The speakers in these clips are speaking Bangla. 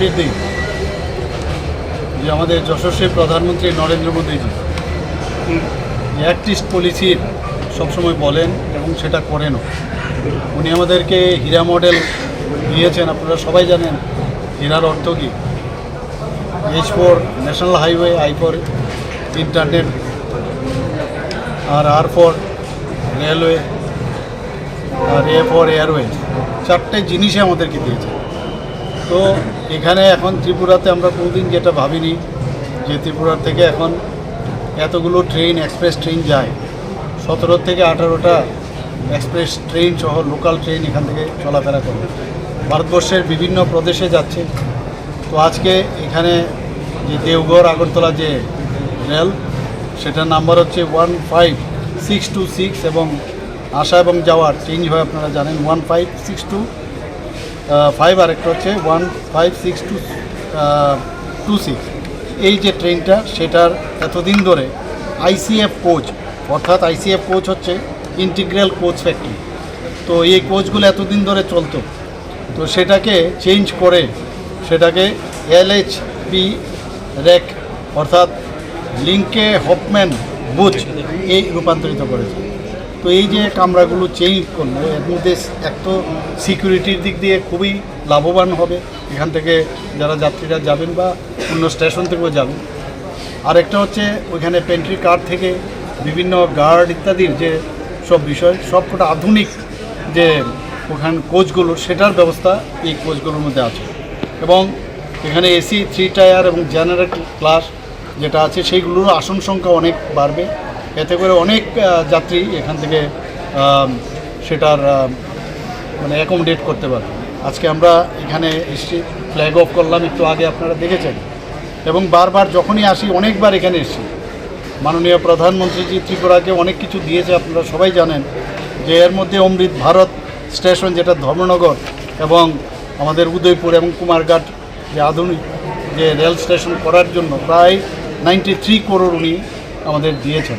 খুশির দিন যে আমাদের যশস্বী প্রধানমন্ত্রী নরেন্দ্র মোদীজি অ্যাক্টিস্ট পলিসির সবসময় বলেন এবং সেটা করেনও। উনি আমাদেরকে হীরা মডেল দিয়েছেন, আপনারা সবাই জানেন। হীরার অর্থ কী? H for national highway I for internet R R four railway আর এ ফর এয়ারওয়েজ চারটে জিনিসই আমাদেরকে দিয়েছে। তো এখানে এখন ত্রিপুরাতে আমরা কোনোদিন যেটা ভাবিনি যে ত্রিপুরার থেকে এখন এতগুলো ট্রেন এক্সপ্রেস ট্রেন যায়। সতেরো থেকে আঠারোটা এক্সপ্রেস ট্রেন সহ লোকাল ট্রেন এখান থেকে চলাফেরা করে ভারতবর্ষের বিভিন্ন প্রদেশে যাচ্ছে। তো আজকে এখানে যে দেওঘর, আগরতলা যে রেল, সেটার নাম্বার হচ্ছে one five six two six এবং আসা এবং যাওয়ার চেঞ্জ হয় আপনারা জানেন। One five six two five আর একটা হচ্ছে one five six two two six এই যে ট্রেনটা সেটার এতদিন ধরে আইসিএফ কোচ অর্থাৎ আইসিএফ কোচ হচ্ছে ইন্টিগ্রাল কোচ ফ্যাক্টরি তো এই কোচগুলো এতদিন ধরে চলতো। তো সেটাকে চেঞ্জ করে, সেটাকে এলএইচ পি র্যাক অর্থাৎ লিঙ্কে হপম্যান বুচ, এই রূপান্তরিত করেছে। তো এই যে কামরাগুলো চেঞ্জ করল, এর মধ্যে এক তো সিকিউরিটির দিক দিয়ে খুবই লাভবান হবে। এখান থেকে যারা যাত্রীরা যাবেন বা অন্য স্টেশন থেকেও যাবেন। আরেকটা হচ্ছে ওইখানে পেন্ট্রি কার্ড থেকে বিভিন্ন গার্ড ইত্যাদির যে সব বিষয় সবকটা আধুনিক যে ওখান কোচগুলো সেটার ব্যবস্থা এই কোচগুলোর মধ্যে আছে। এবং এখানে এসি থ্রি টায়ার এবং জেনারেল ক্লাস যেটা আছে, সেইগুলোর আসন সংখ্যা অনেক বাড়বে। এতে করে অনেক যাত্রী এখান থেকে সেটার মানে অ্যাকোমোডেট করতে পারবে। আজকে আমরা এখানে এসছি ফ্ল্যাগ অফ করলাম, একটু আগে আপনারা দেখেছেন। এবং বারবার যখনই আসি, অনেকবার এখানে এসছি। মাননীয় প্রধানমন্ত্রীজি ত্রিপুরাকে অনেক কিছু দিয়েছে, আপনারা সবাই জানেন যে এর মধ্যে অমৃত ভারত স্টেশন, যেটা ধর্মনগর এবং আমাদের উদয়পুর এবং কুমারঘাট, যে আধুনিক, যে রেল স্টেশন করার জন্য প্রায় নাইনটি থ্রি করোড় উনি আমাদের দিয়েছেন।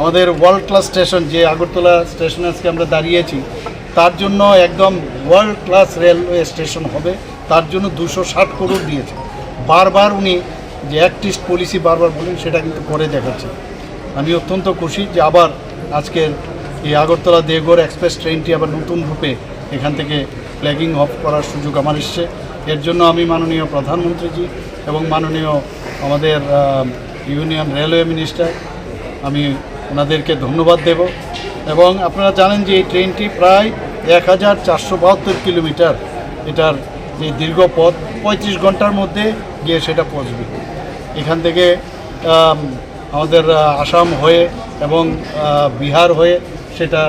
আমাদের ওয়ার্ল্ড ক্লাস স্টেশন যে আগরতলা স্টেশনে আজকে আমরা দাঁড়িয়েছি, তার জন্য একদম ওয়ার্ল্ড ক্লাস রেলওয়ে স্টেশন হবে। তার জন্য দুশো ষাট করোড় দিয়েছে। বারবার উনি যে অ্যাক্টিস্ট পলিসি বারবার বলেন, সেটা কিন্তু করে দেখাচ্ছে। আমি অত্যন্ত খুশি যে আবার আজকের এই আগরতলা দেওঘর এক্সপ্রেস ট্রেনটি আবার নতুন রূপে এখান থেকে ফ্ল্যাগিং অফ করার সুযোগ আমার এসছে। এর জন্য আমি মাননীয় প্রধানমন্ত্রীজি এবং মাননীয় আমাদের ইউনিয়ন রেলওয়ে মিনিস্টার আমি ওনাদেরকে ধন্যবাদ দেব। এবং আপনারা জানেন যে এই ট্রেনটি প্রায় এক হাজার চারশো বাহাত্তর কিলোমিটার। এটার যে দীর্ঘ পথ, পঁয়ত্রিশ ঘণ্টার মধ্যে গিয়ে সেটা পৌঁছবে। এখান থেকে আমাদের আসাম হয়ে এবং বিহার হয়ে সেটা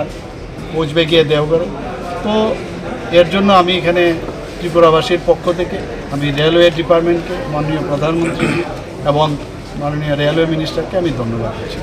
পৌঁছবে গিয়ে দেওঘরে। তো এর জন্য আমি এখানে ত্রিপুরাবাসীর পক্ষ থেকে, আমি রেলওয়ে ডিপার্টমেন্টকে, মাননীয় প্রধানমন্ত্রী এবং মাননীয় রেলওয়ে মিনিস্টারকে আমি ধন্যবাদ দিচ্ছি।